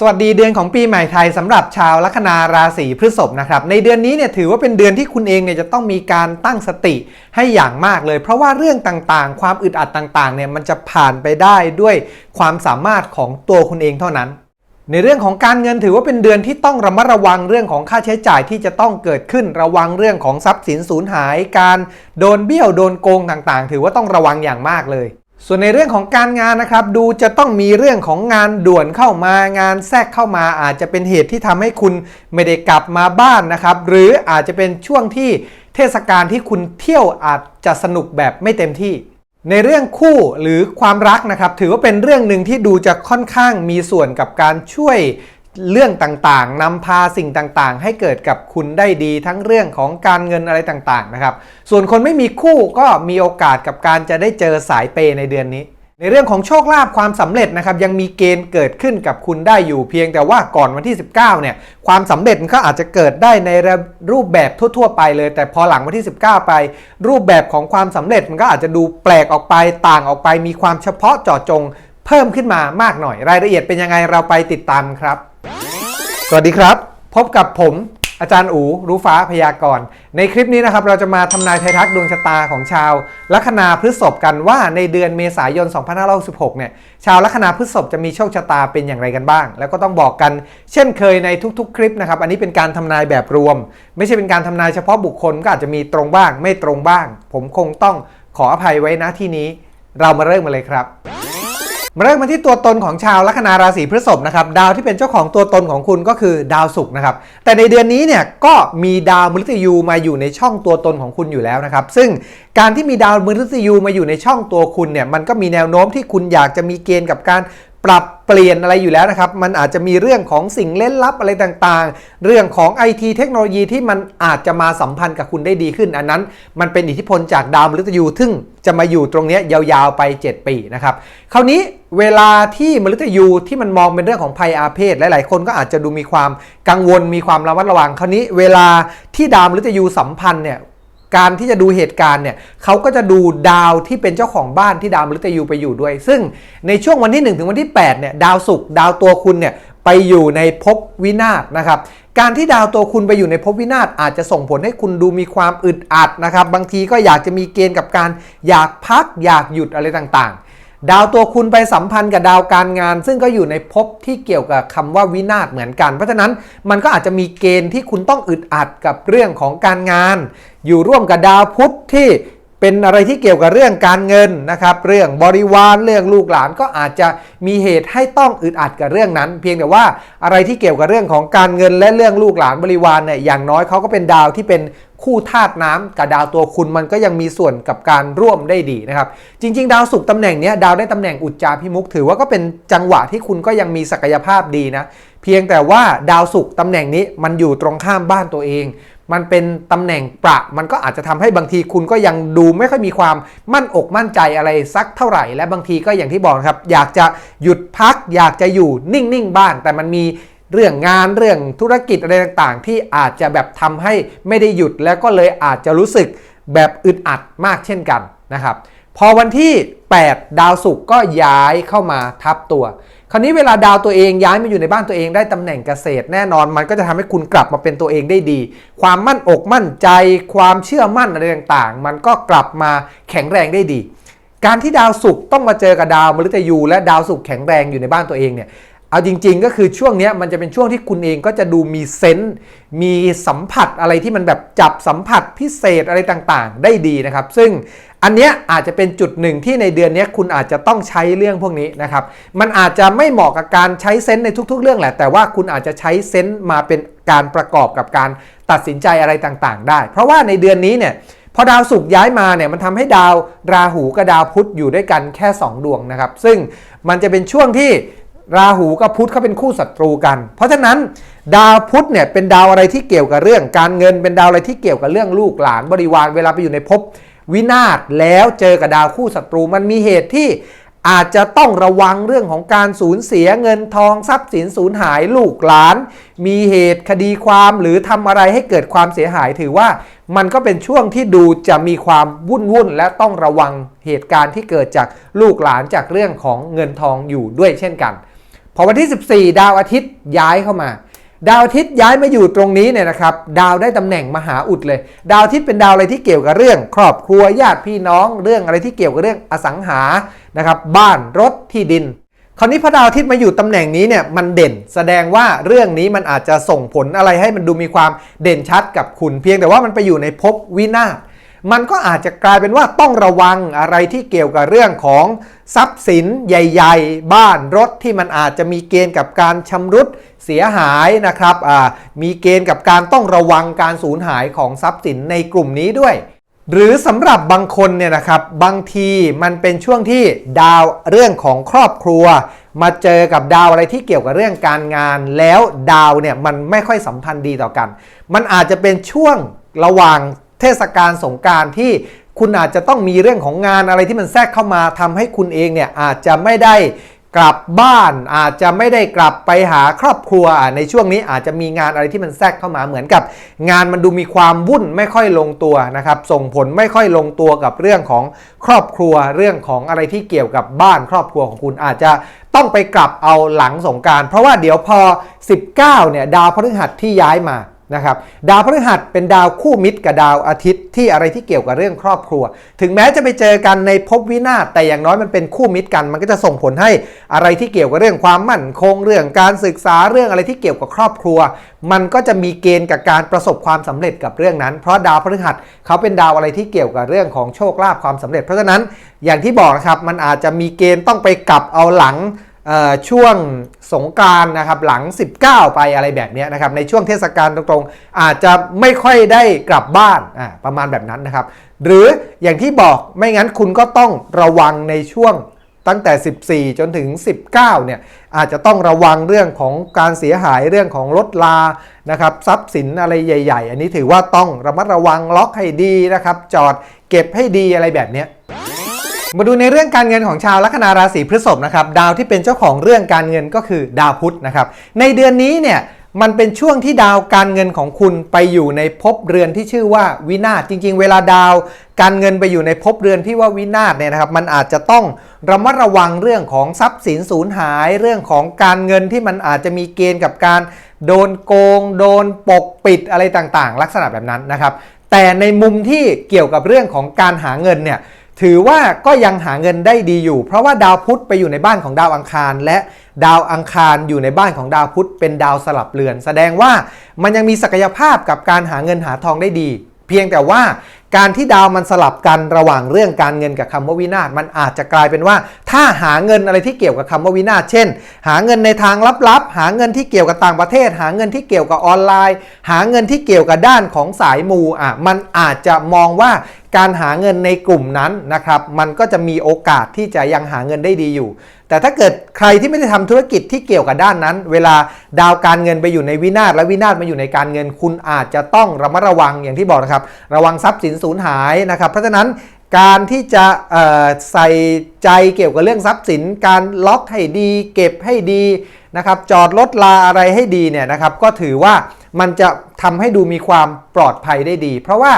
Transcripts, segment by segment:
สวัสดีเดือนของปีใหม่ไทยสำหรับชาวลัคนาราศีพฤษภนะครับในเดือนนี้เนี่ยถือว่าเป็นเดือนที่คุณเองเนี่ยจะต้องมีการตั้งสติให้อย่างมากเลย เพราะว่าเรื่องต่างๆ ความอึดอัดต่างๆเนี่ยมันจะผ่านไปได้ด้วยความสามารถของตัวคุณเองเท่านั้น ในเรื่องของการเงินถือว่าเป็นเดือนที่ต้องระมัดระวังเรื่องของค่าใช้จ่ายที่จะต้องเกิดขึ้นระวังเรื่องของทรัพย์สินสูญหาย การโดนเบี้ยวโดนโกงต่างๆ ถือว่าต้องระวังอย่างมากเลย ส่วนในเรื่องของการงานนะครับ ดูจะต้องมีเรื่องของงานด่วนเข้ามางานแทรกเข้ามา อาจจะเป็นเหตุที่ทำให้คุณไม่ได้กลับมาบ้านนะครับ หรืออาจจะเป็นช่วงที่เทศกาลที่คุณเที่ยวอาจจะสนุกแบบไม่เต็มที่ ในเรื่องคู่หรือความรักนะครับ ถือว่าเป็นเรื่องหนึ่งที่ดูจะค่อนข้างมีส่วนกับการช่วย เรื่องต่างๆนำพาสิ่งต่างๆ ให้เกิดกับคุณได้ดีทั้งเรื่องของการเงินอะไรต่างๆนะครับ ส่วนคนไม่มีคู่ก็มีโอกาสกับการจะได้เจอสายเปย์ในเดือนนี้ ในเรื่องของโชคลาภความสำเร็จนะครับยังมีเกณฑ์เกิดขึ้นกับคุณได้อยู่เพียงแต่ว่าก่อนวันที่ 19เนี่ยความสำเร็จมันก็อาจจะเกิดได้ในรูปแบบทั่ว ๆ ไปเลย แต่พอหลังวันที่ 19 ไป รูปแบบของความสำเร็จมันก็อาจจะดูแปลกออกไปต่างออกไป มีความเฉพาะเจาะจง เพิ่มขึ้นมามากหน่อยรายละเอียดเป็นยังไงเราไปติดตามครับ สวัสดีครับ พบกับผมอาจารย์อูรู้ฟ้าพยากรณ์ในคลิปนี้นะครับเราจะมาทำนายไทยทักดวงชะตาของชาวลัคนาพฤษภกันว่าในเดือนเมษายน 2566 เนี่ยชาวลัคนาพฤษภจะมีโชคชะตาเป็นอย่างไรกันบ้าง แล้วก็ต้องบอกกันเช่นเคยในทุกๆ คลิปนะครับอันนี้เป็นการทำนายแบบรวม ไม่ใช่เป็นการทำนายเฉพาะบุคคลก็อาจจะมีตรงบ้าง ไม่ตรงบ้าง ผมคงต้องขออภัยไว้นะที่นี้ เรามาเริ่มกันเลยครับ มาเริ่มมาที่ตัวตนของชาวลัคนาราศีพฤษภนะครับดาวที่เป็นเจ้าของตัวตนของคุณก็คือดาวศุกร์นะครับแต่ในเดือนนี้เนี่ยก็มีดาวมฤตยูมาอยู่ในช่องตัวตนของคุณอยู่แล้วนะครับซึ่งการที่มีดาวมฤตยูมาอยู่ในช่องตัวคุณเนี่ยมันก็มีแนวโน้มที่คุณอยากจะมีเกณฑ์กับการ ปรับเปลี่ยนอะไรอยู่แล้วนะครับ มันอาจจะมีเรื่องของสิ่งเล่นลับอะไรต่างๆ เรื่องของไอทีเทคโนโลยีที่มันอาจจะมาสัมพันธ์กับคุณได้ดีขึ้น อันนั้น มันเป็นอิทธิพลจากดาวมฤตยูซึ่งจะมาอยู่ตรงนี้ยยาวๆไป 7 ปีนะครับ คราวนี้เวลาที่มฤตยูที่มันมองเป็นเรื่องของภัยอาเพศหลายๆ คนก็อาจจะดูมีความกังวลมีความระมัดระวัง คราวนี้เวลาที่ดาวมฤตยูสัมพันธ์เนี่ย การที่จะดูเหตุการณ์เนี่ยเขาก็จะดูดาวที่เป็นเจ้าของบ้านที่ดาวมฤตยูไปอยู่ด้วย ซึ่งในช่วงวันที่ 1 ถึงวันที่8เนี่ยดาวศุกร์ดาวตัวคุณเนี่ยไปอยู่ในภพวินาศนะครับการที่ดาวตัวคุณไปอยู่ในภพวินาศอาจจะส่งผลให้คุณดูมีความอึดอัดนะครับ บางทีก็อยากจะมีเกณฑ์กับการอยากพักอยากหยุดอะไรต่างๆ ดาวตัวคุณไปสัมพันธ์กับดาวการงาน ซึ่งก็อยู่ในภพที่เกี่ยวกับคำว่าวินาศเหมือนกัน เพราะฉะนั้นมันก็อาจจะมีเกณฑ์ที่คุณต้องอึดอัดกับเรื่องของการงาน อยู่ร่วมกับดาวพุธที่เป็นอะไรที่เกี่ยวกับเรื่องการเงินนะครับ เรื่องบริวารเรื่องลูกหลานก็อาจจะมีเหตุให้ต้องอึดอัดกับเรื่องนั้น เพียงแต่ว่าอะไรที่เกี่ยวกับเรื่องของการเงินและเรื่องลูกหลานบริวารเนี่ยอย่างน้อยเขาก็เป็นดาวที่เป็น คู่ธาตุน้ำกับดาวตัวคุณมันก็ยังมีส่วนกับการร่วมได้ดีนะครับ จริง ๆ ดาวศุกร์ตำแหน่งนี้ดาวได้ตำแหน่งอุจจาพิมุกถือว่าก็เป็นจังหวะที่คุณก็ยังมีศักยภาพดีนะ เพียงแต่ว่าดาวศุกร์ตำแหน่งนี้มันอยู่ตรงข้ามบ้านตัวเอง มันเป็นตำแหน่งประ มันก็อาจจะทำให้บางทีคุณก็ยังดูไม่ค่อยมีความมั่นอกมั่นใจอะไรสักเท่าไหร่ และบางทีก็อย่างที่บอกครับ อยากจะหยุดพัก อยากจะอยู่นิ่งๆบ้างแต่มันมี เรื่องงานเรื่องธุรกิจอะไรต่างๆ ที่อาจจะแบบทำให้ไม่ได้หยุดแล้วก็เลยอาจจะรู้สึกแบบอึดอัดมากเช่นกันนะครับพอวันที่ 8 ดาวศุกร์ก็ย้ายเข้ามาทับตัว คราวนี้เวลาดาวตัวเองย้ายมาอยู่ในบ้านตัวเองได้ตำแหน่งเกษตร แน่นอนมันก็จะทำให้คุณกลับมาเป็นตัวเองได้ดี ความมั่นอกมั่นใจ ความเชื่อมั่นอะไรต่างๆ มันก็กลับมาแข็งแรงได้ดี การที่ดาวศุกร์ต้องมาเจอกับดาวมฤตยูและดาวศุกร์แข็งแรงอยู่ในบ้านตัวเองเนี่ย เอาจริง ๆ ก็คือช่วงนี้มันจะเป็นช่วงที่คุณเองก็จะดูมีเซนส์มีสัมผัสอะไรที่มันแบบจับสัมผัสพิเศษอะไรต่างๆ ได้ดีนะครับ ซึ่งอันเนี้ยอาจจะเป็นจุดหนึ่งที่ในเดือนนี้คุณอาจจะต้องใช้เรื่องพวกนี้นะครับ มันอาจจะไม่เหมาะกับการใช้เซนส์ในทุก ๆ เรื่องแหละ แต่ว่าคุณอาจจะใช้เซนส์มาเป็นการประกอบกับการตัดสินใจอะไรต่างๆ ได้ เพราะว่าในเดือนนี้เนี่ยพอดาวศุกร์ย้ายมาเนี่ยมันทำให้ดาวราหูกับดาวพุธอยู่ด้วยกันแค่ 2 ดวงนะครับ ซึ่งมันจะเป็นช่วงที่ ราหูกับพุธเขาเป็นคู่ศัตรูกัน เพราะฉะนั้นดาวพุธเนี่ยเป็นดาวอะไรที่เกี่ยวกับเรื่อง การเงินเป็นดาวอะไรที่เกี่ยวกับเรื่องลูกหลานบริวารเวลาไปอยู่ในภพวินาศแล้วเจอกับดาวคู่ศัตรูมันมีเหตุที่อาจจะต้องระวังเรื่องของการสูญเสียเงินทองทรัพย์สินสูญหายลูกหลาน มีเหตุคดีความหรือทำอะไรให้เกิดความเสียหายถือว่ามันก็เป็นช่วงที่ดูจะมีความวุ่นวุ่นและต้องระวังเหตุการณ์ที่เกิดจากลูกหลานจากเรื่องของเงินทองอยู่ด้วยเช่นกัน พอวันที่ 14 ดาวอาทิตย์ย้ายเข้ามา ดาวอาทิตย์ย้ายมาอยู่ตรงนี้เนี่ยนะครับ ดาวได้ตำแหน่งมหาอุดเลย ดาวอาทิตย์เป็นดาวอะไรที่เกี่ยวกับเรื่อง ครอบครัวญาติพี่น้อง เรื่องอะไรที่เกี่ยวกับเรื่องอสังหานะครับบ้านรถที่ดินคราวนี้พระดาวอาทิตย์มาอยู่ตำแหน่งนี้เนี่ยมันเด่น แสดงว่าเรื่องนี้มันอาจจะส่งผลอะไรให้มันดูมีความเด่นชัดกับคุณ เพียงแต่ว่ามันไปอยู่ในภพวินาศ มันก็อาจจะกลายเป็นว่าต้องระวังอะไรที่เกี่ยวกับเรื่องของทรัพย์สินใหญ่ๆ บ้านรถที่มันอาจจะมีเกณฑ์กับการชำรุดเสียหายนะครับมีเกณฑ์กับการต้องระวังการสูญหายของทรัพย์สินในกลุ่มนี้ด้วย หรือสำหรับบางคนเนี่ยนะครับบางทีมันเป็นช่วงที่ดาวเรื่องของครอบครัว มาเจอกับดาวอะไรที่เกี่ยวกับเรื่องการงาน แล้วดาวเนี่ยมันไม่ค่อยสัมพันธ์ดีต่อกัน มันอาจจะเป็นช่วงระหว่าง ทศกาลสงการที่คุณอาจจะต้องมีเรื่องของงานอะไรที่มันแทรกเข้ามาทำให้คุณเองเนี่ยอาจจะไม่ได้กลับบ้านอาจจะไม่ได้กลับไปหาครอบครัวในช่วงนี้อาจจะมีงานอะไรที่มันแทรกเข้ามาเหมือนกับ งานมันดูมีความวุ่นไม่ค่อยลงตัวนะครับส่งผลไม่ค่อยลงตัวกับเรื่องของครอบครัวเรื่องของอะไรที่เกี่ยวกับบ้านครอบครัวของคุณอาจจะต้องไปกลับเอาหลังสงการ เพราะว่าเดี๋ยวพอ 19เนี่ยดาวพฤหัสที่ย้ายมา นะครับดาวพฤหัสเป็นดาวคู่มิตรกับดาวอาทิตย์ที่อะไรที่เกี่ยวกับเรื่องครอบครัว ถึงแม้จะไปเจอกันในภพวินาศแต่อย่างน้อยมันเป็นคู่มิตรกัน มันก็จะส่งผลให้อะไรที่เกี่ยวกับเรื่องความมั่นคงเรื่องการศึกษาเรื่องอะไรที่เกี่ยวกับครอบครัว มันก็จะมีเกณฑ์กับการประสบความสำเร็จกับเรื่องนั้น เพราะดาวพฤหัสเขาเป็นดาวอะไรที่เกี่ยวกับเรื่องของโชคลาภความสำเร็จ เพราะฉะนั้นอย่างที่บอกนะครับมันอาจจะมีเกณฑ์ต้องไปกลับเอาหลัง ช่วงสงกานต์นะครับหลัง 19 ไปอะไรแบบนี้นะครับในช่วงเทศกาลตรงๆ อาจจะไม่ค่อยได้กลับบ้านประมาณแบบนั้นนะครับ หรืออย่างที่บอกไม่งั้นคุณก็ต้องระวังในช่วงตั้งแต่ 14 จนถึง 19 เนี่ยอาจจะต้องระวังเรื่องของการเสียหายเรื่องของรถลานะครับทรัพย์สินอะไรใหญ่ ๆ อันนี้ถือว่าต้องระมัดระวังล็อกให้ดีนะครับ จอดเก็บให้ดีอะไรแบบนี้ มาดูในเรื่องการเงินของชาวลัคนาราศีพฤษภนะครับดาวที่เป็นเจ้าของเรื่องการเงินก็คือดาวพุธนะครับในเดือนนี้เนี่ยมันเป็นช่วงที่ดาวการเงินของคุณไปอยู่ในภพเรือนที่ชื่อว่าวินาศจริง ๆ เวลาดาว การเงินไปอยู่ในภพเรือนที่ว่าวินาศเนี่ยนะครับ มันอาจจะต้องระมัดระวังเรื่องของทรัพย์สินสูญหาย เรื่องของการเงินที่มันอาจจะมีเกณฑ์กับการ โดนโกง โดนปกปิดอะไรต่างๆ ลักษณะแบบนั้นนะครับ แต่ในมุมที่เกี่ยวกับเรื่องของการหาเงินเนี่ย ถือว่าก็ยังหาเงินได้ดีอยู่ เพราะว่าดาวพุธไปอยู่ในบ้านของดาวอังคาร และดาวอังคารอยู่ในบ้านของดาวพุธเป็นดาวสลับเรือน แสดงว่ามันยังมีศักยภาพกับการหาเงินหาทองได้ดี เพียงแต่ว่าการที่ดาวมันสลับกันระหว่างเรื่องการเงินกับคำว่าวินาศมันอาจจะกลายเป็นว่า ถ้าหาเงินอะไรที่เกี่ยวกับคำว่าวินาศเช่น หาเงินในทางลับๆ หาเงินที่เกี่ยวกับต่างประเทศ หาเงินที่เกี่ยวกับออนไลน์ หาเงินที่เกี่ยวกับด้านของสายมูอะมันอาจจะมองว่าการหาเงินในกลุ่มนั้นนะครับมันก็จะมีโอกาสที่จะยังหาเงินได้ดีอยู่ แต่ถ้าเกิดใครที่ไม่ได้ทำธุรกิจที่เกี่ยวกับด้านนั้น เวลาดาวการเงินไปอยู่ในวินาศและวินาศมาอยู่ในการเงิน คุณอาจจะต้องระมัดระวังอย่างที่บอกนะครับ ระวังทรัพย์สินสูญหายนะครับ เพราะฉะนั้นการที่จะใส่ใจเกี่ยวกับเรื่องทรัพย์สิน การล็อกให้ดี เก็บให้ดีนะครับจอดรถลาอะไรให้ดีเนี่ยนะครับก็ถือว่ามันจะทำให้ดูมีความปลอดภัยได้ดี เพราะว่า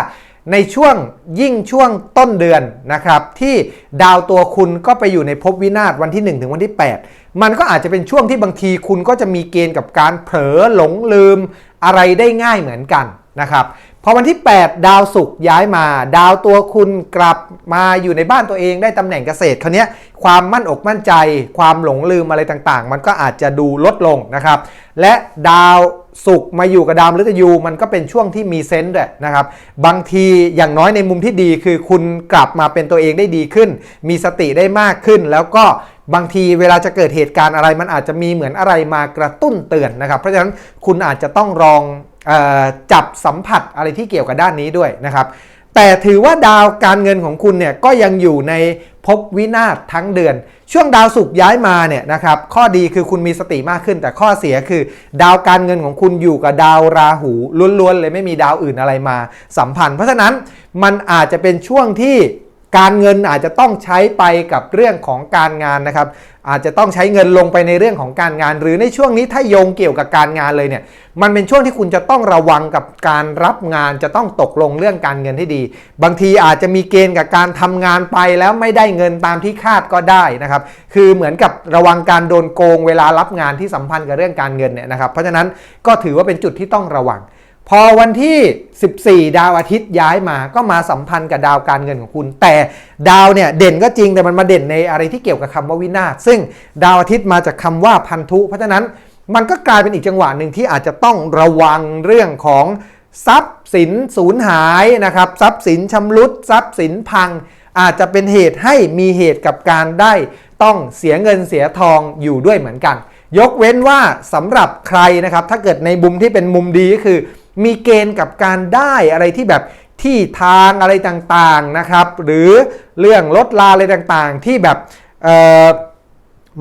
ในช่วงยิ่งช่วงต้นเดือนนะครับที่ดาวตัวคุณก็ไปอยู่ในภพวินาศวันที่ 1 ถึงวันที่ 8 มันก็อาจจะเป็นช่วงที่บางทีคุณก็จะมีเกณฑ์กับการเผลอหลงลืมอะไรได้ง่ายเหมือนกันนะครับพอวันที่ 8 ดาวศุกร์ย้ายมา ดาวตัวคุณกลับมาอยู่ในบ้านตัวเองได้ตำแหน่งเกษตรคราวเนี้ยความมั่นอกมั่นใจ ความหลงลืมอะไรต่างๆ มันก็อาจจะดูลดลงนะครับ และดาว สุกมาอยู่กับดาวมฤตยูมันก็เป็นช่วงที่มีเซนต์ด้วยนะครับ บางทีอย่างน้อยในมุมที่ดีคือคุณกลับมาเป็นตัวเองได้ดีขึ้น มีสติได้มากขึ้น แล้วก็บางทีเวลาจะเกิดเหตุการณ์อะไร มันอาจจะมีเหมือนอะไรมากระตุ้นเตือนนะครับ เพราะฉะนั้นคุณอาจจะต้องลองอจับสัมผัสอะไรที่เกี่ยวกับด้านนี้ด้วยนะครับ แต่ถือว่าดาวการเงินของคุณเนี่ยก็ยังอยู่ในภพวินาศทั้งเดือน ช่วงดาวศุกร์ย้ายมาเนี่ยนะครับข้อดีคือคุณมีสติมากขึ้น แต่ข้อเสียคือ ดาวการเงินของคุณอยู่กับดาวราหูล้วนๆเลยไม่มีดาวอื่นอะไรมาสัมพันธ์ เพราะฉะนั้นมันอาจจะเป็นช่วงที่ การเงินอาจจะต้องใช้ไปกับเรื่องของการงานนะครับ อาจจะต้องใช้เงินลงไปในเรื่องของการงาน หรือในช่วงนี้ถ้าโยงเกี่ยวกับการงานเลยเนี่ย มันเป็นช่วงที่คุณจะต้องระวังกับการรับงาน จะต้องตกลงเรื่องการเงินให้ดี บางทีอาจจะมีเกณฑ์กับการทำงานไปแล้วไม่ได้เงินตามที่คาดก็ได้นะครับ คือเหมือนกับระวังการโดนโกงเวลารับงานที่สัมพันธ์กับเรื่องการเงินเนี่ยนะครับ เพราะฉะนั้นก็ถือว่าเป็นจุดที่ต้องระวัง พอวันที่ 14 ดาวอาทิตย์ย้ายมาก็มาสัมพันธ์กับดาวการเงินของคุณ แต่ดาวเนี่ยเด่นก็จริงแต่มันมาเด่นในอะไรที่เกี่ยวกับคำว่าวินาศซึ่งดาวอาทิตย์มาจากคำว่าพันธุ เพราะฉะนั้นมันก็กลายเป็นอีกจังหวะหนึ่งที่อาจจะต้องระวังเรื่องของทรัพย์สินสูญหายนะครับทรัพย์สินชำรุดทรัพย์สินพัง อาจจะเป็นเหตุให้มีเหตุกับการได้ต้องเสียเงินเสียทองอยู่ด้วยเหมือนกัน ยกเว้นว่าสำหรับใครนะครับถ้าเกิดในมุมที่เป็นมุมดีก็คือ มีเกณฑ์กับการได้อะไรที่แบบที่ทางอะไรต่างๆนะครับ หรือเรื่องลดลาอะไรต่างๆ ที่แบบ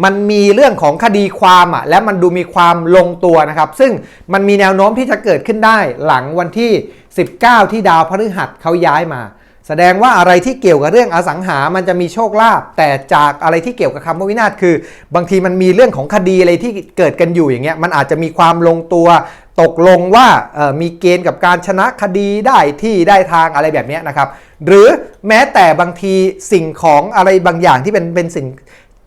มันมีเรื่องของคดีความอะและมันดูมีความลงตัวนะครับ ซึ่งมันมีแนวโน้มที่จะเกิดขึ้นได้หลังวันที่ 19 ที่ดาวพฤหัสเขาย้ายมา แสดงว่าอะไรที่เกี่ยวกับเรื่องอสังหา มันจะมีโชคลาภแต่จากอะไรที่เกี่ยวกับคำว่าวินาศคือ บางทีมันมีเรื่องของคดีอะไรที่เกิดกันอยู่อย่างเงี้ยมันอาจจะมีความลงตัวตกลงว่ามีเกณฑ์กับการชนะคดีได้ที่ได้ทางอะไรแบบเนี้ยนะครับ หรือแม้แต่บางทีสิ่งของอะไรบางอย่างที่เป็นเป็นสิ่ง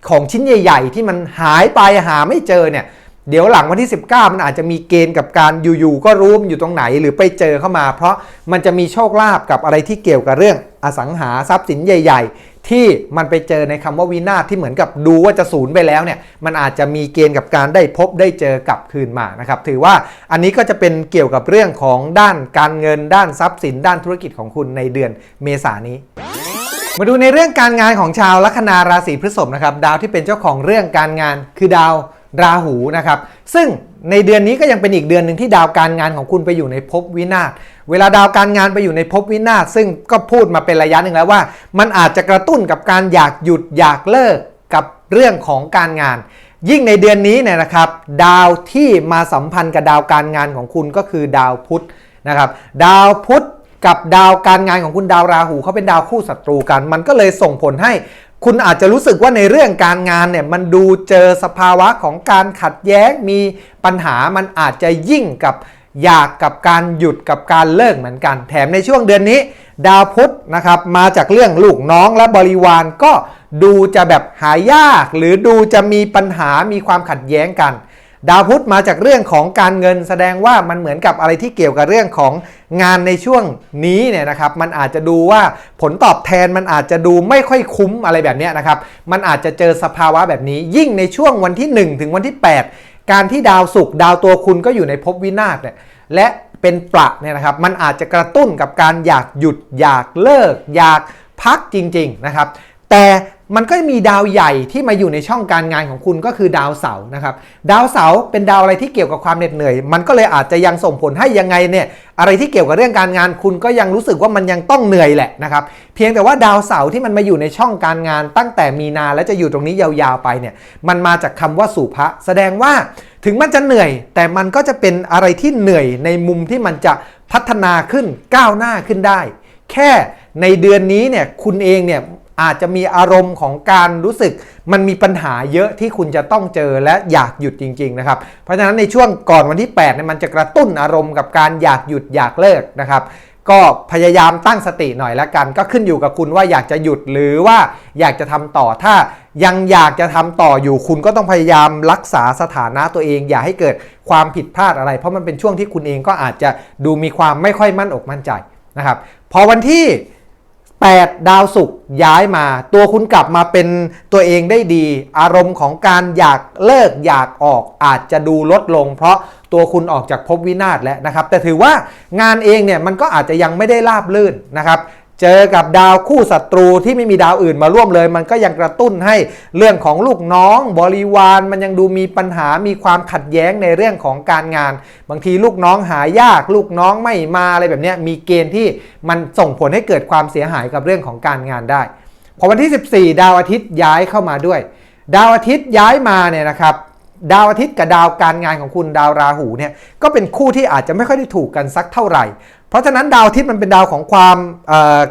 ของชิ้นใหญ่ ๆ ที่มันหายไปหาไม่เจอเนี่ย เดี๋ยวหลังวันที่ 19 มันอาจจะมีเกณฑ์กับการอยู่ๆก็รู้มันอยู่ตรงไหนหรือไปเจอเข้ามา เพราะมันจะมีโชคลาภกับอะไรที่เกี่ยวกับเรื่องอสังหาทรัพย์สินใหญ่ ๆ ที่มันไปเจอในคำว่าวินาศที่เหมือนกับดูว่าจะสูญไปแล้วเนี่ยมันอาจจะมีเกณฑ์กับการได้พบได้เจอกลับคืนมานะครับถือว่าอันนี้ก็จะเป็นเกี่ยวกับเรื่องของด้านการเงิน ด้านทรัพย์สิน ด้านธุรกิจของคุณในเดือนเมษานี้มาดูในเรื่องการงานของชาวลัคนาราศีพฤษภนะครับดาวที่เป็นเจ้าของเรื่องการงานคือดาว ราหูนะครับ ซึ่งในเดือนนี้ก็ยังเป็นอีกเดือนหนึ่งที่ดาวการงานของคุณไปอยู่ในภพวินาศเวลาดาวการงานไปอยู่ในภพวินาศซึ่งก็พูดมาเป็นระยะหนึ่งแล้วว่า มันอาจจะกระตุ้นกับการอยากหยุดอยากเลิกกับเรื่องของการงาน ยิ่งในเดือนนี้เนี่ยนะครับ ดาวที่มาสัมพันธ์กับดาวการงานของคุณก็คือดาวพุธนะครับ ดาวพุธกับดาวการงานของคุณดาวราหูเขาเป็นดาวคู่ศัตรูกัน มันก็เลยส่งผลให้ คุณอาจจะรู้สึกว่าในเรื่องการงานเนี่ยมันดูเจอสภาวะของการขัดแย้งมีปัญหามันอาจจะยิ่งกับอยากกับการหยุดกับการเลิกเหมือนกัน แถมในช่วงเดือนนี้ ดาวพุธนะครับมาจากเรื่องลูกน้องและบริวารก็ดูจะแบบหายาก หรือดูจะมีปัญหามีความขัดแย้งกัน ดาวพุธมาจากเรื่องของการเงิน แสดงว่ามันเหมือนกับอะไรที่เกี่ยวกับเรื่องของงานในช่วงนี้เนี่ยนะครับมันอาจจะดูว่าผลตอบแทนมันอาจจะดูไม่ค่อยคุ้มอะไรแบบนี้นะครับมันอาจจะเจอสภาวะแบบนี้ ยิ่งในช่วงวันที่ 1 ถึงวันที่ 8 การที่ดาวศุกร์ดาวตัวคุณก็อยู่ในภพวินาศเนี่ยและเป็นประเนี่ยนะครับมันอาจจะกระตุ้นกับการอยากหยุดอยากเลิก อยากพักจริงๆนะครับแต่ มันก็มีดาวใหญ่ที่มาอยู่ในช่องการงานของคุณก็คือดาวเสาร์นะครับ ดาวเสาร์เป็นดาวอะไรที่เกี่ยวกับความเหน็ดเหนื่อย มันก็เลยอาจจะยังส่งผลให้ยังไงเนี่ยอะไรที่เกี่ยวกับเรื่องการงาน คุณก็ยังรู้สึกว่ามันยังต้องเหนื่อยแหละนะครับ เพียงแต่ว่าดาวเสาร์ที่มันมาอยู่ในช่องการงาน ตั้งแต่มีนาและจะอยู่ตรงนี้ยาวๆไปเนี่ย มันมาจากคำว่าสุภะแสดงว่าถึงมันจะเหนื่อย แต่มันก็จะเป็นอะไรที่เหนื่อยในมุมที่มันจะพัฒนาขึ้นก้าวหน้าขึ้นได้ แค่ในเดือนนี้เนี่ยคุณเองเนี่ย อาจจะมีอารมณ์ของการรู้สึกมันมีปัญหาเยอะที่คุณจะต้องเจอและอยากหยุดจริง ๆ นะครับ เพราะฉะนั้นในช่วงก่อนวันที่8เนี่ยมันจะกระตุ้นอารมณ์กับการอยากหยุดอยากเลิกนะครับก็พยายามตั้งสติหน่อยละกัน ก็ขึ้นอยู่กับคุณว่าอยากจะหยุดหรือว่าอยากจะทำต่อถ้ายังอยากจะทำต่ออยู่คุณก็ต้องพยายามรักษาสถานะตัวเอง อย่าให้เกิดความผิดพลาดอะไร เพราะมันเป็นช่วงที่คุณเองก็อาจจะดูมีความไม่ค่อยมั่นอกมั่นใจนะครับพอวันที่ 8 ดาวศุกร์ย้ายมา ตัวคุณกลับมาเป็นตัวเองได้ดี อารมณ์ของการอยากเลิกอยากออกอาจจะดูลดลง เพราะตัวคุณออกจากภพวินาศแล้วนะครับ แต่ถือว่างานเองเนี่ยมันก็อาจจะยังไม่ได้ราบลื่นนะครับ เจอกับดาวคู่ศัตรูที่ไม่มีดาวอื่นมาร่วมเลย มันก็ยังกระตุ้นให้เรื่องของลูกน้องบริวารมันยังดูมีปัญหามีความขัดแย้งในเรื่องของการงาน บางทีลูกน้องหายาก ลูกน้องไม่มาอะไรแบบนี้มีเกณฑ์ที่มันส่งผลให้เกิดความเสียหายกับเรื่องของการงานได้พอวันที่ 14 ดาวอาทิตย์ย้ายเข้ามาด้วย ดาวอาทิตย์ย้ายมาเนี่ยนะครับดาวอาทิตย์กับดาวการงานของคุณดาวราหูเนี่ยก็เป็นคู่ที่อาจจะไม่ค่อยได้ถูกกันสักเท่าไหร่ เพราะฉะนั้นดาวอาทิตย์มันเป็นดาวของความ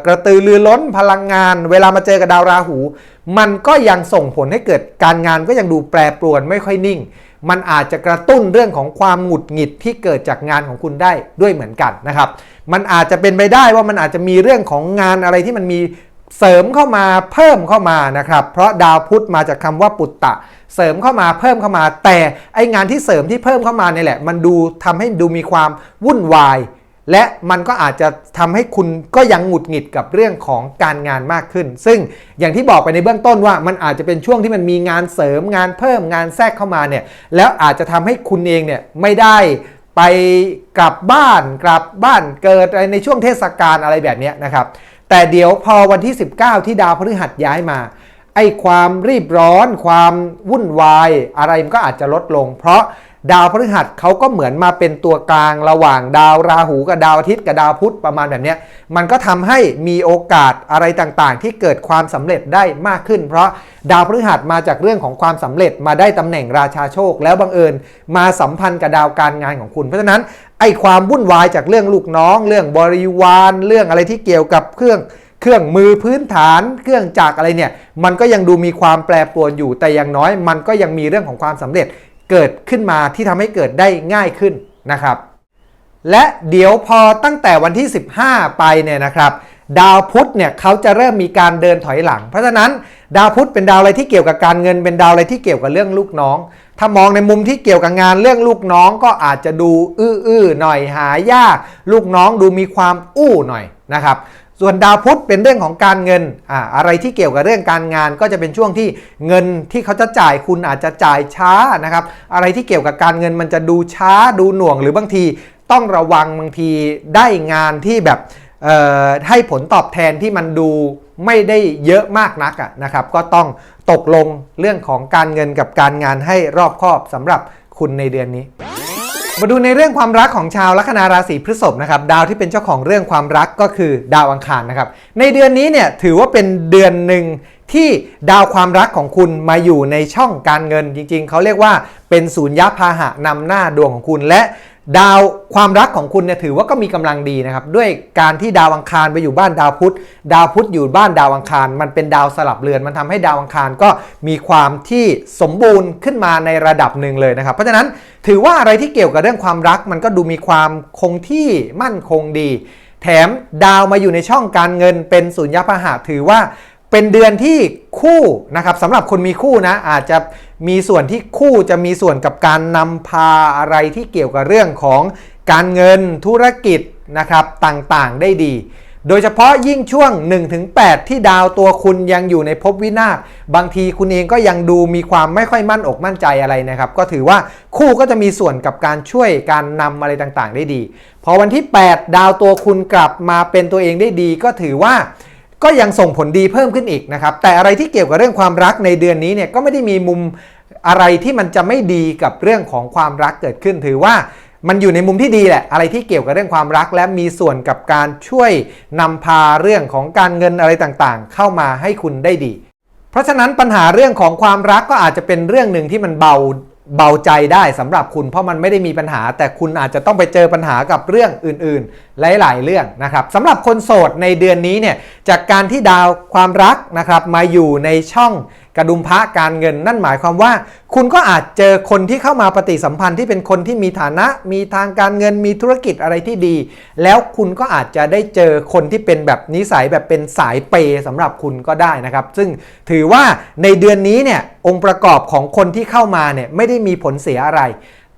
กระตือรือร้นพลังงาน เวลามาเจอกับดาวราหู มันก็ยังส่งผลให้เกิดการงานก็ยังดูแปรปรวนไม่ค่อยนิ่ง มันอาจจะกระตุ้นเรื่องของความหงุดหงิดที่เกิดจากงานของคุณได้ด้วยเหมือนกันนะครับ มันอาจจะเป็นไปได้ว่ามันอาจจะมีเรื่องของงานอะไรที่มันมีเสริมเข้ามาเพิ่มเข้ามานะครับ เพราะดาวพุธมาจากคำว่าปุตตะ เสริมเข้ามาเพิ่มเข้ามา แต่ไองานที่เสริมที่เพิ่มเข้ามาเนี่ยแหละ มันดูทำให้ดูมีความวุ่นวาย และมันก็อาจจะทำให้คุณก็ยังหงุดหงิดกับเรื่องของการงานมากขึ้น ซึ่งอย่างที่บอกไปในเบื้องต้นว่ามันอาจจะเป็นช่วงที่มันมีงานเสริมงานเพิ่มงานแทรกเข้ามาเนี่ยแล้วอาจจะทำให้คุณเองเนี่ยไม่ได้ไปกลับบ้านกลับบ้านเกิดอะไรในช่วงเทศกาลอะไรแบบนี้นะครับ แต่เดี๋ยวพอวันที่ 19 ที่ดาวพฤหัสย้ายมาไอ้ความรีบร้อน ความวุ่นวาย อะไรมันก็อาจจะลดลง เพราะ ดาวพฤหัสเขาก็เหมือนมาเป็นตัวกลางระหว่างดาวราหูกับดาวอาทิตย์กับดาวพุธประมาณแบบนี้มันก็ทำให้มีโอกาสอะไรต่างๆ ที่เกิดความสำเร็จได้มากขึ้น เพราะดาวพฤหัสมาจากเรื่องของความสำเร็จมาได้ตำแหน่งราชาโชค แล้วบังเอิญมาสัมพันธ์กับดาวการงานของคุณ เพราะฉะนั้นไอ้ความวุ่นวายจากเรื่องลูกน้อง เรื่องบริวาร เรื่องอะไรที่เกี่ยวกับเครื่องเครื่องมือพื้นฐาน เครื่องจักรอะไรเนี่ย มันก็ยังดูมีความแปรปรวนอยู่แต่อย่างน้อย มันก็ยังมีเรื่องของความสำเร็จ เกิดขึ้นมาที่ทำให้เกิดได้ง่ายขึ้นนะครับ และเดี๋ยวพอตั้งแต่วันที่ 15 ไปเนี่ยนะครับดาวพุธเนี่ยเขาจะเริ่มมีการเดินถอยหลัง เพราะฉะนั้นดาวพุธเป็นดาวอะไรที่เกี่ยวกับการเงิน เป็นดาวอะไรที่เกี่ยวกับเรื่องลูกน้อง ถ้ามองในมุมที่เกี่ยวกับงานเรื่องลูกน้องก็อาจจะดูอื้อๆหน่อยหายาก ลูกน้องดูมีความอู้หน่อยนะครับ ส่วนดาวพุธเป็นเรื่องของการเงินอ่าอะไรที่เกี่ยวกับเรื่องการงาน ก็จะเป็นช่วงที่เงินที่เขาจะจ่ายคุณอาจจะจ่ายช้านะครับ อะไรที่เกี่ยวกับการเงินมันจะดูช้าดูหน่วง หรือบางทีต้องระวังบางทีได้งานที่แบบเอ่อให้ผลตอบแทนที่มันดูไม่ได้เยอะมากนักอะนะครับ ก็ต้องตกลงเรื่องของการเงินกับการงานให้รอบคอบสำหรับคุณในเดือนนี้ มาดูในเรื่องความรักของชาวลัคนาราศีพฤษภนะครับดาวที่เป็นเจ้าของเรื่องความรักก็คือดาวอังคารนะครับในเดือนนี้เนี่ยถือว่าเป็นเดือนหนึ่งที่ดาวความรักของคุณมาอยู่ในช่องการเงินจริง ๆเขาเรียกว่าเป็นศูนย์ยพาหะนำหน้าดวงของคุณและ ดาวความรักของคุณเนี่ยถือว่าก็มีกำลังดีนะครับ ด้วยการที่ดาวอังคารไปอยู่บ้านดาวพุธ ดาวพุธอยู่บ้านดาวอังคาร มันเป็นดาวสลับเรือน มันทำให้ดาวอังคารก็มีความที่สมบูรณ์ขึ้นมาในระดับหนึ่งเลยนะครับ เพราะฉะนั้นถือว่าอะไรที่เกี่ยวกับเรื่องความรัก มันก็ดูมีความคงที่มั่นคงดี แถมดาวมาอยู่ในช่องการเงินเป็นสุญญพหะถือว่าเป็นเดือนที่คู่นะครับสำหรับคนมีคู่นะอาจจะ มีส่วนที่คู่จะมีส่วนกับการนำพาอะไรที่เกี่ยวกับเรื่องของการเงินธุรกิจนะครับต่างๆ ได้ดี โดยเฉพาะยิ่งช่วง 1-8 ที่ดาวตัวคุณยังอยู่ในภพวินาศบางทีคุณเองก็ยังดูมีความไม่ค่อยมั่นอกมั่นใจอะไรนะครับ ก็ถือว่าคู่ก็จะมีส่วนกับการช่วยการนำอะไรต่างๆ ได้ดี พอวันที่ 8 ดาวตัวคุณกลับมาเป็นตัวเองได้ดี ก็ถือว่า ก็ยังส่งผลดีเพิ่มขึ้นอีกนะครับ แต่อะไรที่เกี่ยวกับเรื่องความรักในเดือนนี้เนี่ยก็ไม่ได้มีมุมอะไรที่มันจะไม่ดีกับเรื่องของความรักเกิดขึ้น ถือว่ามันอยู่ในมุมที่ดีแหละ อะไรที่เกี่ยวกับเรื่องความรัก และมีส่วนกับการช่วยนำพาเรื่องของการเงินอะไรต่างๆ เข้ามาให้คุณได้ดี เพราะฉะนั้นปัญหาเรื่องของความรักก็อาจจะเป็นเรื่องหนึ่งที่มันเบา เบาใจได้สำหรับคุณเพราะมันไม่ได้มีปัญหา แต่คุณอาจจะต้องไปเจอปัญหากับเรื่องอื่นๆ หลาย ๆ เรื่องนะครับสำหรับคนโสดในเดือนนี้เนี่ยจากการที่ดาวความรักนะครับมาอยู่ในช่องกระดุมพระการเงิน นั่นหมายความว่า คุณก็อาจเจอคนที่เข้ามาปฏิสัมพันธ์ที่เป็นคนที่มีฐานะ มีทางการเงินมีธุรกิจอะไรที่ดี แล้วคุณก็อาจจะได้เจอคนที่เป็นแบบนิสัยแบบเป็นสายเปย์สำหรับคุณก็ได้นะครับ ซึ่งถือว่าในเดือนนี้เนี่ยองค์ประกอบของคนที่เข้ามาเนี่ยไม่ได้มีผลเสียอะไร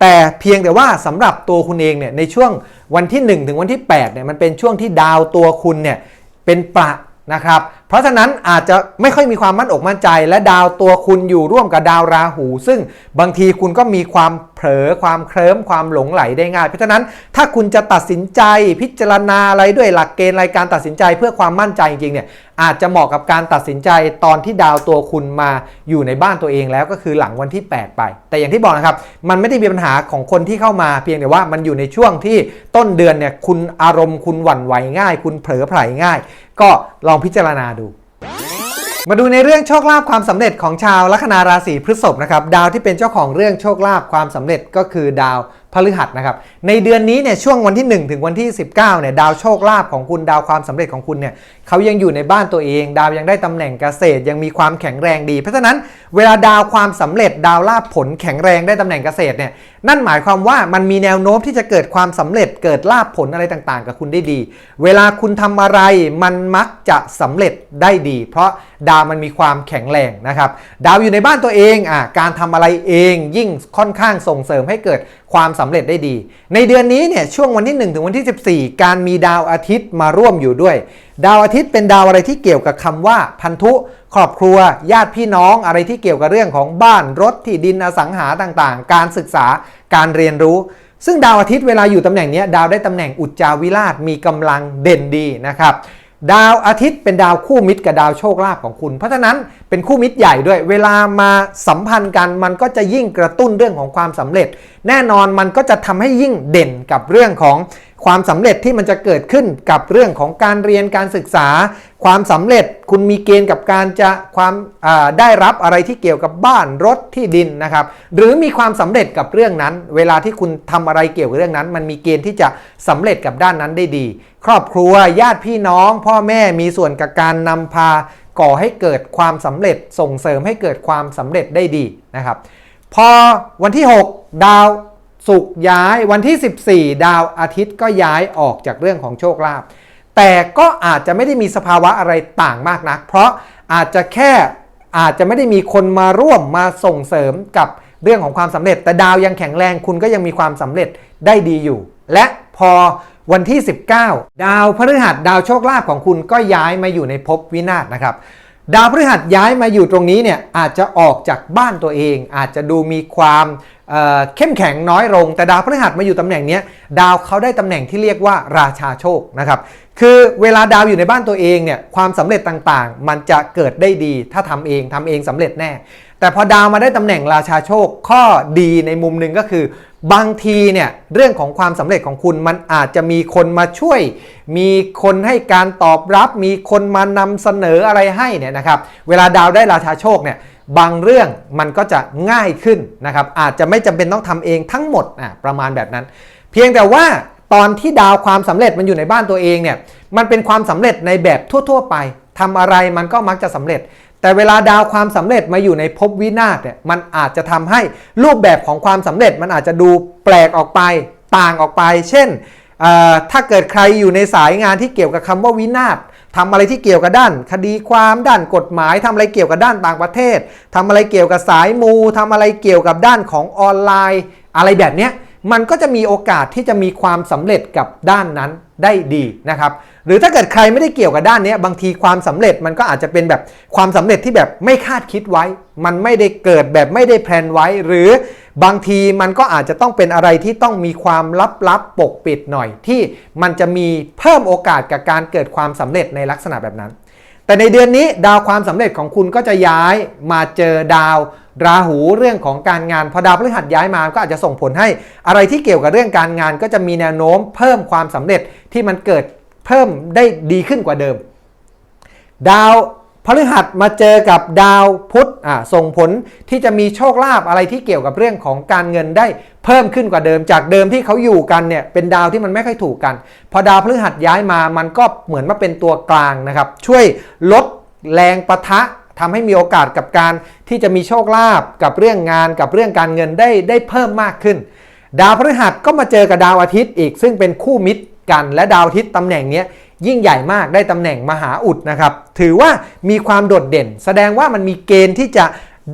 แต่เพียงแต่ว่าสำหรับตัวคุณเองเนี่ยในช่วงวันที่ 1 ถึงวันที่8เนี่ยมันเป็นช่วงที่ดาวตัวคุณเนี่ยเป็นประ นะครับ เพราะฉะนั้นอาจจะไม่ค่อยมีความมั่นอกมั่นใจ และดาวตัวคุณอยู่ร่วมกับดาวราหู ซึ่งบางทีคุณก็มีความ ผลอความเคลิ้มความหลงไหลได้ง่าย เพราะฉะนั้นถ้าคุณจะตัดสินใจพิจารณาอะไรด้วยหลักเกณฑ์รายการตัดสินใจเพื่อความมั่นใจจริงๆเนี่ยอาจจะเหมาะกับการตัดสินใจตอนที่ดาวตัวคุณมาอยู่ในบ้านตัวเองแล้วก็คือหลังวันที่ 8 ไป แต่อย่างที่บอกนะครับ มันไม่ได้มีปัญหาของคนที่เข้ามาเพียงแต่ว่ามันอยู่ในช่วงที่ต้นเดือนเนี่ยคุณอารมณ์คุณหวั่นไหวง่าย คุณเผลอไผลง่าย ก็ลองพิจารณาดู มาดูในเรื่องโชคลาภความสำเร็จของชาวลัคนาราศีพฤษภนะครับดาวที่เป็นเจ้าของเรื่องโชคลาภความสำเร็จก็คือดาว พฤหัสนะครับ ในเดือนนี้เนี่ยช่วงวันที่ 1 ถึงวันที่ 19เนี่ยดาวโชคลาภของคุณดาวความสำเร็จของคุณเนี่ยเขายังอยู่ในบ้านตัวเอง ดาวยังได้ตำแหน่งเกษตรยังมีความแข็งแรงดี เพราะฉะนั้นเวลาดาวความสำเร็จดาวลาภผลแข็งแรงได้ตำแหน่งเกษตรเนี่ยนั่นหมายความว่ามันมีแนวโน้มที่จะเกิดความสำเร็จเกิดลาภผลอะไรต่างๆ กับคุณได้ดี เวลาคุณทำอะไรมันมักจะสำเร็จได้ดี เพราะดาวมันมีความแข็งแรงนะครับดาวอยู่ในบ้านตัวเองอะการทำอะไรเองยิ่งค่อนข้างส่งเสริมให้เกิด ความสำเร็จได้ดี ในเดือนนี้เนี่ยช่วงวันที่ 1 ถึงวันที่ 14 การมีดาวอาทิตย์มาร่วมอยู่ด้วย ดาวอาทิตย์เป็นดาวอะไรที่เกี่ยวกับคำว่าพันธุครอบครัว ญาติพี่น้องอะไรที่เกี่ยวกับเรื่องของบ้านรถที่ดินอสังหาต่างๆ การศึกษาการเรียนรู้ ซึ่งดาวอาทิตย์เวลาอยู่ตำแหน่งนี้ดาวได้ตำแหน่งอุจจาวิราชมีกำลังเด่นดีนะครับ ดาวอาทิตย์เป็นดาวคู่มิตรกับดาวโชคลาภของคุณ เพราะฉะนั้นเป็นคู่มิตรใหญ่ด้วย เวลามาสัมพันธ์กันมันก็จะยิ่งกระตุ้นเรื่องของความสำเร็จ แน่นอนมันก็จะทำให้ยิ่งเด่นกับเรื่องของ ความสำเร็จที่มันจะเกิดขึ้นกับเรื่องของการเรียนการศึกษา ความสำเร็จคุณมีเกณฑ์กับการจะความได้รับอะไรที่เกี่ยวกับบ้านรถที่ดินนะครับ หรือมีความสำเร็จกับเรื่องนั้น เวลาที่คุณทำอะไรเกี่ยวกับเรื่องนั้น มันมีเกณฑ์ที่จะสำเร็จกับด้านนั้นได้ดี ครอบครัวญาติพี่น้อง พ่อแม่มีส่วนกับการนำพาก่อให้เกิดความสำเร็จส่งเสริมให้เกิดความสำเร็จได้ดีนะครับ พอวันที่ 6 ดาว ศุกย้ายวันที่ 14 ดาวอาทิตย์ก็ย้ายออกจากเรื่องของโชคลาภแต่ก็อาจจะไม่ได้มีสภาวะอะไรต่างมากนัก เพราะอาจจะแค่อาจจะไม่ได้มีคนมาร่วมมาส่งเสริมกับเรื่องของความสำเร็จ แต่ดาวยังแข็งแรงคุณก็ยังมีความสำเร็จได้ดีอยู่ และพอวันที่ 19 ดาวพฤหัสดาวโชคลาภของคุณก็ย้ายมาอยู่ในภพวินาศนะครับดาวพฤหัสย้ายมาอยู่ตรงนี้เนี่ยอาจจะออกจากบ้านตัวเอง อาจจะดูมีความ เข้มแข็งน้อยลง แต่ดาวพฤหัสมาอยู่ตำแหน่งนี้ดาวเขาได้ตำแหน่งที่เรียกว่าราชาโชคนะครับคือเวลาดาวอยู่ในบ้านตัวเองเนี่ยความสำเร็จต่างๆ มันจะเกิดได้ดี ถ้าทำเองทำเองสำเร็จแน่ แต่พอดาวมาได้ตำแหน่งราชาโชค ข้อดีในมุมหนึ่งก็คือ บางทีเนี่ยเรื่องของความสำเร็จของคุณมันอาจจะมีคนมาช่วย มีคนให้การตอบรับ มีคนมานำเสนออะไรให้เนี่ยนะครับเวลาดาวได้ราชาโชคเนี่ย บางเรื่องมันก็จะง่ายขึ้นนะครับ อาจจะไม่จำเป็นต้องทำเองทั้งหมดอะประมาณแบบนั้น เพียงแต่ว่าตอนที่ดาวความสำเร็จมันอยู่ในบ้านตัวเองเนี่ยมันเป็นความสำเร็จในแบบทั่ว ๆ ไปทำอะไรมันก็มักจะสำเร็จ แต่เวลาดาวความสำเร็จมาอยู่ในภพวินาศเนี่ยมันอาจจะทำให้รูปแบบของความสำเร็จมันอาจจะดูแปลกออกไปต่างออกไป เช่นถ้าเกิดใครอยู่ในสายงานที่เกี่ยวกับคำว่าวินาศ ทำอะไรที่เกี่ยวกับด้าน คดีความด้านกฎหมายทำอะไรเกี่ยวกับด้านต่างประเทศทำอะไรเกี่ยวกับสายมูทำอะไรเกี่ยวกับด้านของออนไลน์ อะไรแบบเนี้ย มันก็จะมีโอกาสที่จะมีความสำเร็จกับด้านนั้นได้ดีนะครับหรือถ้าเกิดใครไม่ได้เกี่ยวกับด้านนี้บางทีความสำเร็จมันก็อาจจะเป็นแบบความสำเร็จที่แบบไม่คาดคิดไว้ มันไม่ได้เกิดแบบไม่ได้แพลนไว้ หรือบางทีมันก็อาจจะต้องเป็นอะไรที่ต้องมีความลับๆปกปิดหน่อย ที่มันจะมีเพิ่มโอกาสกับการเกิดความสำเร็จในลักษณะแบบนั้น แต่ในเดือนนี้ดาวความสำเร็จของคุณก็จะย้ายมาเจอดาว ราหูเรื่องของการงานพอดาวพฤหัสย้ายมาก็อาจจะส่งผลให้อะไรที่เกี่ยวกับเรื่องการงาน ก็จะมีแนวโน้มเพิ่มความสำเร็จที่มันเกิดเพิ่มได้ดีขึ้นกว่าเดิม ดาวพฤหัสมาเจอกับดาวพุธอ่าส่งผลที่จะมีโชคลาภอะไรที่เกี่ยวกับเรื่องของการเงินได้เพิ่มขึ้นกว่าเดิม จากเดิมที่เขาอยู่กันเนี่ยเป็นดาวที่มันไม่ค่อยถูกกัน พอดาวพฤหัสย้ายมามันก็เหมือนมาเป็นตัวกลางนะครับช่วยลดแรงประทะ ทำให้มีโอกาสกับการที่จะมีโชคลาภกับเรื่องงานกับเรื่องการเงินได้ได้เพิ่มมากขึ้น ดาวพฤหัสก็มาเจอกับดาวอาทิตย์อีกซึ่งเป็นคู่มิตรกันและดาวอาทิตย์ตำแหน่งนี้ยิ่งใหญ่มากได้ตำแหน่งมหาอุดนะครับ ถือว่ามีความโดดเด่น แสดงว่ามันมีเกณฑ์ที่จะ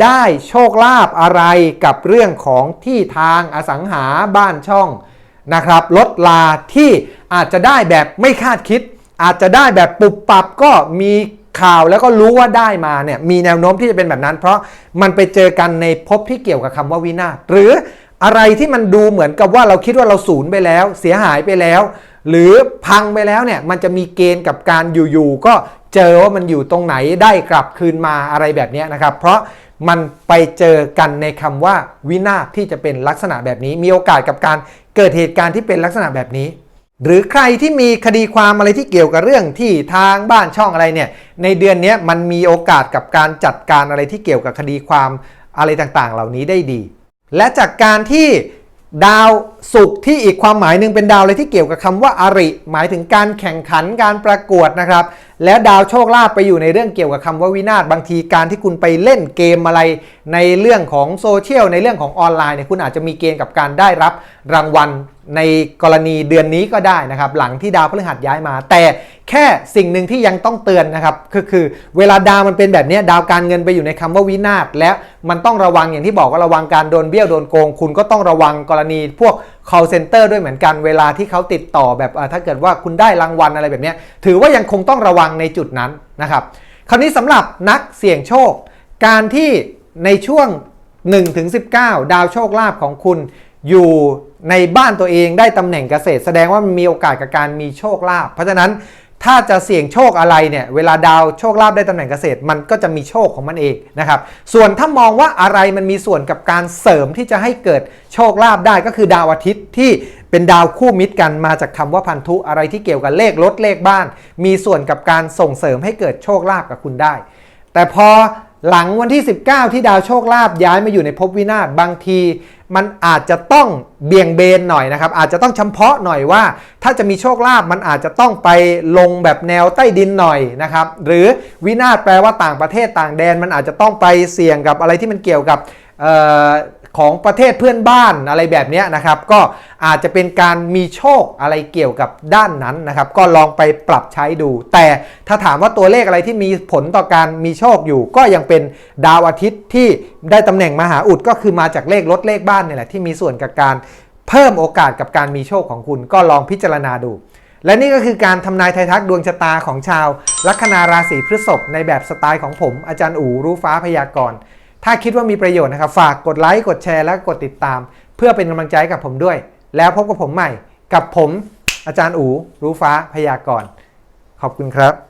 ได้โชคลาภอะไรกับเรื่องของที่ทางอสังหาบ้านช่องนะครับลดลาที่อาจจะได้แบบไม่คาดคิด อาจจะได้แบบปุบปับก็มี ข่าวแล้วก็รู้ว่าได้มาเนี่ยมีแนวโน้มที่จะเป็นแบบนั้น เพราะมันไปเจอกันในภพที่เกี่ยวกับคำว่าวินาศหรืออะไรที่มันดูเหมือนกับว่าเราคิดว่าเราสูญไปแล้ว เสียหายไปแล้ว หรือพังไปแล้วเนี่ยมันจะมีเกณฑ์กับการอยู่ๆก็เจอว่ามันอยู่ตรงไหนได้กลับคืนมาอะไรแบบนี้นะครับ เพราะมันไปเจอกันในคำว่าวินาศที่จะเป็นลักษณะแบบนี้ มีโอกาสกับการเกิดเหตุการณ์ที่เป็นลักษณะแบบนี้ หรือใครที่มีคดีความอะไรที่เกี่ยวกับเรื่องที่ทางบ้านช่องอะไรเนี่ยในเดือนนี้มันมีโอกาสกับการจัดการอะไรที่เกี่ยวกับคดีความอะไรต่างๆ เหล่านี้ได้ดี และจากการที่ดาวศุกร์ที่อีกความหมายหนึ่งเป็นดาวอะไรที่เกี่ยวกับคำว่าอาริ หมายถึงการแข่งขันการประกวดนะครับ แล้วดาวโชคลาภไปอยู่ในเรื่องเกี่ยวกับคำว่าวินาศบางทีการที่คุณไปเล่นเกมอะไร ในเรื่องของโซเชียลในเรื่องของออนไลน์เนี่ยคุณอาจจะมีเกณฑ์กับการได้รับรางวัลในกรณีเดือนนี้ก็ได้นะครับ หลังที่ดาวพฤหัสย้ายมา แต่แค่สิ่งหนึ่งที่ยังต้องเตือนนะครับก็คือเวลาดาวมันเป็นแบบนี้ดาวการเงินไปอยู่ในคำว่าวินาศและมันต้องระวังอย่างที่บอกก็ระวังการโดนเบี้ยวโดนโกง คุณก็ต้องระวังกรณีพวก call center ด้วยเหมือนกันเวลาที่เขาติดต่อแบบถ้าเกิดว่าคุณได้รางวัลอะไรแบบนี้ถือว่ายังคงต้องระวังในจุดนั้นนะครับ คราวนี้สำหรับนักเสี่ยงโชค การที่ในช่วง 1-19 ดาวโชคลาภของคุณอยู่ในบ้านตัวเองได้ตำแหน่งเกษตร แสดงว่ามันมีโอกาสกับการมีโชคลาภเพราะฉะนั้น ถ้าจะเสี่ยงโชคอะไรเนี่ยเวลาดาวโชคลาภได้ตำแหน่งเกษตร มันก็จะมีโชคของมันเองนะครับส่วนถ้ามองว่าอะไรมันมีส่วนกับการเสริมที่จะให้เกิดโชคลาภได้ก็คือดาวอาทิตย์ที่เป็นดาวคู่มิตรกันมาจากคำว่าพันธุอะไรที่เกี่ยวกับเลขรถเลขบ้าน มีส่วนกับการส่งเสริมให้เกิดโชคลาภกับคุณได้ แต่พอ หลังวันที่ 19 ที่ดาวโชคลาภย้ายมาอยู่ในภพวินาศบางทีมันอาจจะต้องเบี่ยงเบนหน่อยนะครับ อาจจะต้องเฉพาะหน่อยว่า ถ้าจะมีโชคลาภมันอาจจะต้องไปลงแบบแนวใต้ดินหน่อยนะครับ หรือวินาศแปลว่าต่างประเทศต่างแดน มันอาจจะต้องไปเสี่ยงกับอะไรที่มันเกี่ยวกับของประเทศเพื่อนบ้านอะไรแบบนี้นะครับ ก็อาจจะเป็นการมีโชคอะไรเกี่ยวกับด้านนั้นนะครับ ก็ลองไปปรับใช้ดู แต่ถ้าถามว่าตัวเลขอะไรที่มีผลต่อการมีโชคอยู่ ก็ยังเป็นดาวอาทิตย์ที่ได้ตำแหน่งมหาอุดก็คือมาจากเลขรถเลขบ้านนี่แหละที่มีส่วนกับการเพิ่มโอกาสกับการมีโชคของคุณก็ลองพิจารณาดู และนี่ก็คือการทำนายไทยทักดวงชะตาของชาว ลัคนาราศีพฤษภในแบบสไตล์ของผมอาจารย์อู๋รู้ฟ้าพยากรณ์ ถ้าคิดว่ามีประโยชน์นะครับ ฝากกดไลค์กดแชร์และกดติดตาม เพื่อเป็นกำลังใจกับผมด้วย แล้วพบกับผมใหม่กับผมอาจารย์อูรู้ฟ้าพยากรณ์ขอบคุณครับ